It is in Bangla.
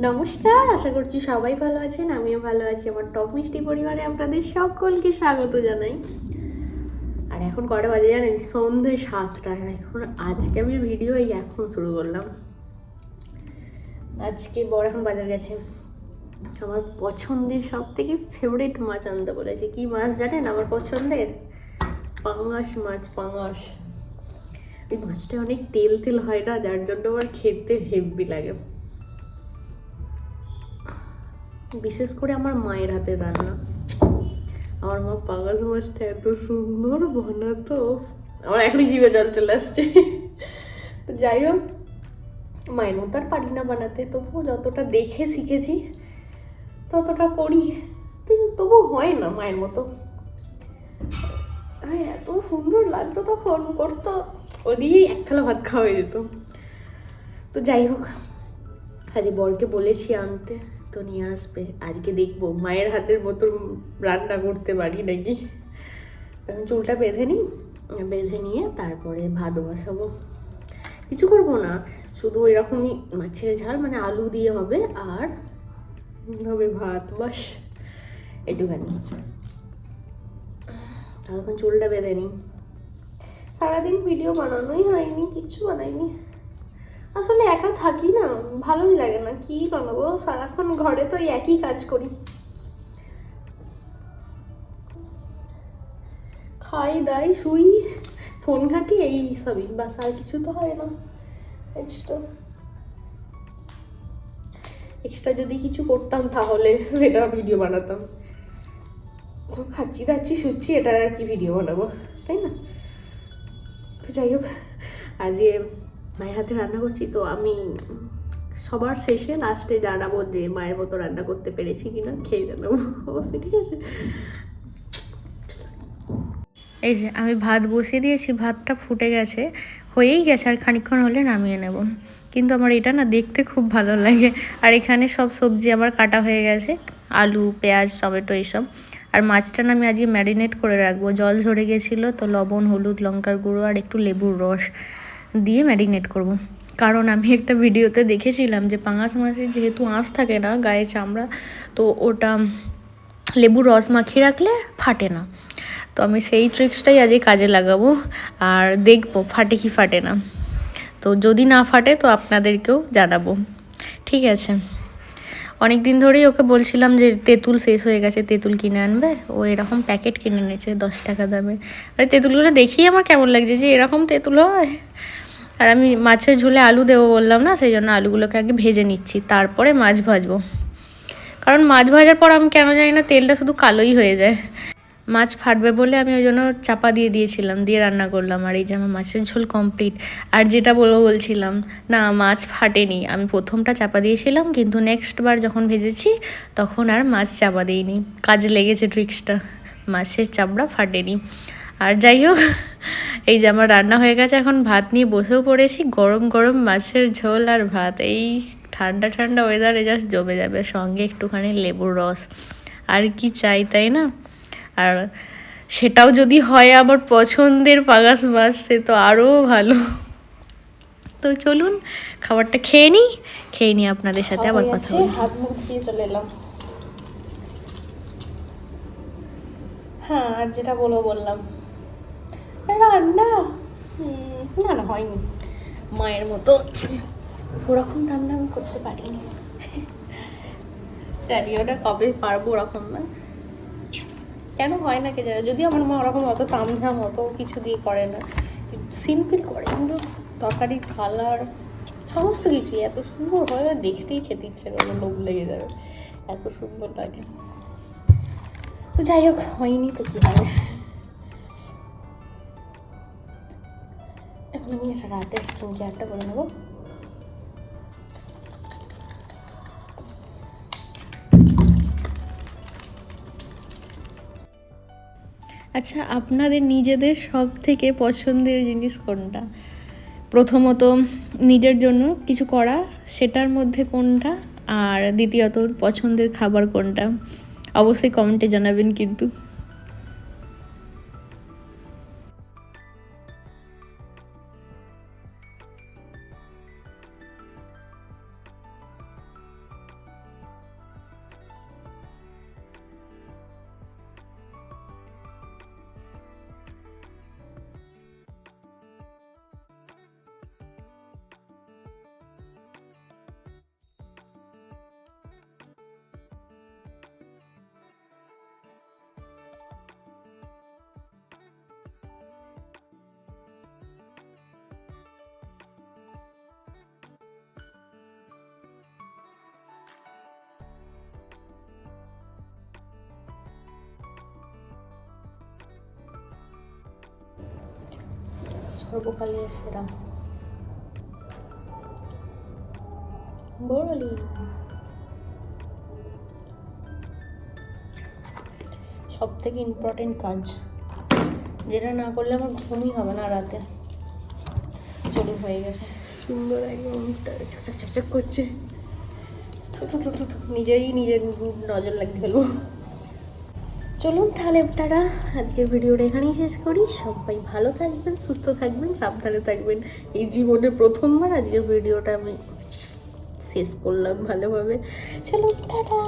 নমস্কার, আশা করছি সবাই ভালো আছেন, আমিও ভালো আছি। আমার টক মিষ্টি পরিবারে আপনাদের সকলকে স্বাগত জানাই। আর এখন কটা বাজে জানেন? সন্ধ্যে সাতটা। এখন আজকে আমি ভিডিও এই এখন শুরু করলাম। আজকে বড় এখন বাজার গেছে। আমার পছন্দের সব থেকে ফেভারিট মাছ আনতে বলেছে। কি মাছ জানেন? আমার পছন্দের? পাঙাশ মাছ, পাঙাশ। ওই মাছটা অনেক তেল তেল হয় না? যার জন্য আমার খেতে হেভি লাগে। বিশেষ করে আমার মায়ের হাতে রান্না। আমার মা পাঙাশ মাছটা এত সুন্দর বানাতো। আমার এখনই জিভে জল চলে আসছে। তো যাই হোক, মায়ের মতো আর পারি না বানাতে। তবুও যতটা দেখে শিখেছি, ততটা করি। তবু হয় না মায়ের মতো। এত সুন্দর লাগতো তখন, করতো। ওদিকেই এক থালা ভাত খাওয়া হয়ে যেত। তো যাই হোক, আজ বরকে বলেছি আনতে। তো নিয়ে আসবে। আজকে দেখব, মায়ের হাতের মতো রান্না করতে পারি নাকি? তখন চুলটা বেঁধে নিই, বেঁধে নিয়ে তারপরে ভাত বসাবো। কিছু করব না, শুধু এরকমই মাছের ঝাল মানে আলু দিয়ে হবে আর হবে ভাত বাস একটুখানি এখন চুলটা বেঁধে নিই। সারাদিন ভিডিও বানানোই হয়নি কিচ্ছু বানাইনি। আসলে একা থাকি না, ভালোই লাগে না, কি বানাবো? সারাক্ষণ ঘরে তো একই কাজ করি। খাই, দাই, শুই, ফোন ঘাঁটি, এই সবই, বাস, আর কিছু তো হয় না এক্সট্রা এক্সট্রা যদি কিছু করতাম তাহলে সেটা ভিডিও বানাতাম। খাচ্ছি, দাচ্ছি, শুচ্ছি, এটা আর কি ভিডিও বানাবো, তাই না? তো যাই হোক, আজকে মায়ের হাতে রান্না করছি, তো আমি সবার শেষে লাস্টে জানাব যে মায়ের মতো রান্না করতে পেরেছি কিনা, খেয়ে জানাব। অবশ্যই, ঠিক আছে? এই যে আমি ভাত বসিয়ে দিয়েছি, ভাতটা ফুটে গেছে, হয়েই গেছে, আর খানিকক্ষণ হলে নামিয়ে নেব। কিন্তু আমার এটা না দেখতে খুব ভালো লাগে। আর এখানে সব সবজি আমার কাটা হয়ে গেছে, আলু, পেঁয়াজ, টমেটো এইসব। আর মাছটা আমি আজকে ম্যারিনেট করে রাখব। জল ঝরে গেছিল, তো লবণ, হলুদ, লঙ্কার গুঁড়ো আর একটু লেবুর রস। দিয়ে ম্যারিনেট করব। কারণ আমি একটা ভিডিওতে দেখেছিলাম যে পাঙাশ মাছের যেহেতু আঁশ থাকে না গায়ে চামড়া, তো ওটা লেবুর রস মাখিয়ে রাখলে ফাটে না। তো আমি সেই ট্রিক্সটাই আজকে কাজে লাগাবো আর দেখব ফাটে কি ফাটে না। তো যদি না ফাটে তো আপনাদেরকেও জানাব। ঠিক আছে। অনেক দিন ধরেই ওকে বলছিলাম যে তেঁতুল শেষ হয়ে গেছে, তেঁতুল কিনে আনবে। ও এরকম প্যাকেট কিনে এনেছে দশ টাকা দামে। আর তেঁতুলগুলো দেখেই আমার কেমন লাগছে যে এরকম তেঁতুল হয়। আর আমি মাছের ঝোলে আলু দেবো বললাম না, সেই জন্য আলুগুলোকে আগে ভেজে নিচ্ছি, তারপরে মাছ ভাজবো। কারণ মাছ ভাজার পর আমি কেন জানি না, তেলটা শুধু কালোই হয়ে যায়। মাছ ফাটবে বলে আমি ওই জন্য চাপা দিয়ে দিয়েছিলাম, দিয়ে রান্না করলাম, আর এই যে আমার মাছের ঝোল কমপ্লিট আর যেটা বলব বলছিলাম, না মাছ ফাটেনি, আমি প্রথমটা চাপা দিয়েছিলাম, কিন্তু নেক্সট বার যখন ভেজেছি, তখন আর মাছ চাপা দিইনি। কাজে লেগেছে ট্রিক্সটা মাছের চাপড়া ফাটেনি। আর যাই হোক এই যে আমার রান্না হয়ে গেছে এখন ভাত নিয়ে বসেও পড়েছি। গরম গরম মাছের ঝোল আর ভাত। এই ঠান্ডা ঠান্ডা ওয়েদারে জাস্ট জমে যাবে সঙ্গে একটুখানি লেবুর রস। আর কি চাই তাই না? আর সেটাও যদি হয় আমার পছন্দের পাগাস মাছ সে তো আরও ভালো। তো চলুন খাবারটা খেয়ে নিই। খেয়ে নিই আপনাদের সাথে আবার কথা বলি হাত মুখ দিয়ে চলে এলাম। হ্যাঁ আর যেটা বলব বললাম। রান্না? না না, হয়নি। মায়ের মতো ওরকম রান্না আমি করতে পারিনি। জানি ওটা কবে পারব ওরকম না। কেন হয় না কে জানে? যদি আমার মা ওরকম অত তামঝাম অত কিছু দিয়ে করে না। সিম্পল করে, কিন্তু তরকারির কালার, সমস্ত কিছুই এত সুন্দর হয় আর দেখতেই খেতে ইচ্ছে করে লোভ লেগে যাবে। এত সুন্দর লাগে। তো যাই হোক, হয়নি তো কি হবে। আমি রাতের স্কিন কেয়ারটা করে আচ্ছা আপনাদের নিজেদের সব থেকে পছন্দের জিনিস কোনটা? প্রথমত নিজের জন্য কিছু করা, সেটার মধ্যে কোনটা? আর দ্বিতীয়ত পছন্দের খাবার কোনটা? অবশ্যই কমেন্টে জানাবেন কিন্তু। সর্বকালের সেরা বলি সব থেকে ইম্পর্টেন্ট কাজ। যেটা না করলে আমার ঘুমই হবে না রাতে। চলুন হয়ে গেছে। সুন্দর একদম চকচক করছে। নিজেই নিজের নজর লাগিয়ে ফেলব। চলুন তাহলে আপনারা আজকের ভিডিওটা এখানেই শেষ করি। সবাই ভালো থাকবেন, সুস্থ থাকবেন, সাবধানে থাকবেন। এই জীবনে প্রথমবার আজকের ভিডিওটা আমি শেষ করলাম ভালোভাবে। চলুন, টাটা!